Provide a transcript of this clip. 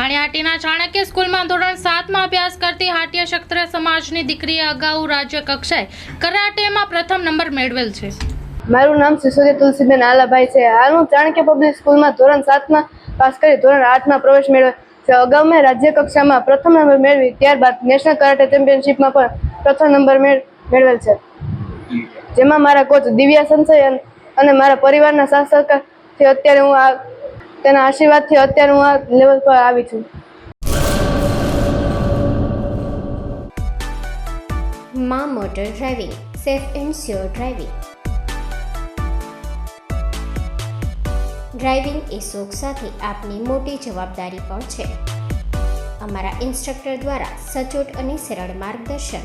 માળિયાહાટીના ચાણક્ય સ્કૂલમાં ધોરણ સાતમાં અભ્યાસ કરતી હાટિયા ક્ષત્રિય સમાજની દીકરીએ અગાઉ રાજ્ય કક્ષાએ કરાટેમાં પ્રથમ નંબર મેળવેલ છે. મારું નામ સિસોદિયા તુલસીબેન આલાભાઈ છે. હાલ હું ચાણક્ય પબ્લિક સ્કૂલમાં ધોરણ સાતમાં પાસ કરી ધોરણ આઠમાં પ્રવેશ મેળવ્યો. છે અગાઉ મેં રાજ્ય કક્ષામાં પ્રથમ નંબર મેળવી, ત્યારબાદ નેશનલ કરાટે ચેમ્પિયનશિપમાં પણ પ્રથમ નંબર મેળ- મેળવેલ છે. જેમાં મારા કોચ દિવ્યા સંશય અને મારા પરિવારના સાથ સહકારથી અત્યારે હું આ તેના આશીર્વાદથી અત્યારે હું આ લેવલ પર આવી છું. મા motor driving, safe and sure driving. Driving એ શોખ સાથે આપની મોટી જવાબદારી પણ છે. અમારા ઇન્સ્ટ્રક્ટર દ્વારા સચોટ અને સરળ માર્ગદર્શન